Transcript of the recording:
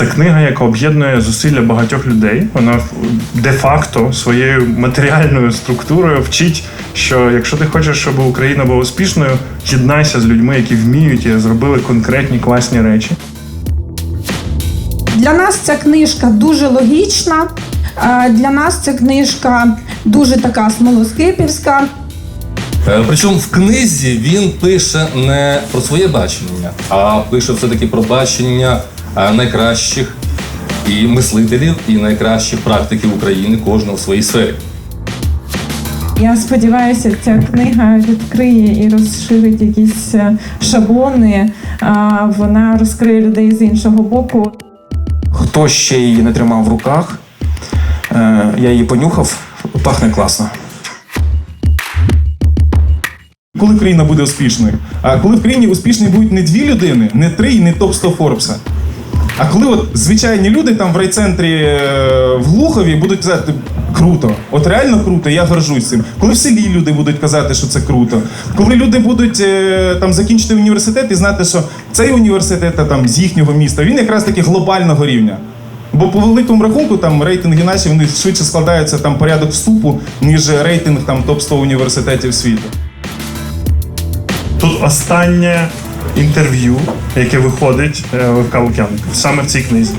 Це книга, яка об'єднує зусилля багатьох людей. Вона де-факто своєю матеріальною структурою вчить, що якщо ти хочеш, щоб Україна була успішною, єднайся з людьми, які вміють і зробили конкретні класні речі. Для нас ця книжка дуже логічна. е, Для нас ця книжка дуже така смолоскипівська. Е, Причому в книзі він пише не про своє бачення, а пише все-таки про бачення найкращих і мислителів, і найкращих практиків України, кожного в своїй сфері. Я сподіваюся, ця книга відкриє і розширить якісь е, шаблони. а, Вона розкриє людей з іншого боку. Хто ще її не тримав в руках, е, я її понюхав, пахне класно. коли країна буде успішною. А коли в країні успішні будуть не дві людини, не три і не топ 100 Форбса. А коли от звичайні люди там в райцентрі е, в Глухові будуть казати круто, от реально круто, я горжусь цим. Коли в селі люди будуть казати, що це круто, коли люди будуть е, там закінчити університет і знати, що цей університет там з їхнього міста, він якраз таки глобального рівня. Бо по великому рахунку там рейтинги наші вони швидше складаються там порядок вступу, ніж рейтинг там топ 100 університетів світу. Тут останнє інтерв'ю, яке виходить е, в Лук'яненко, саме в цій книзі.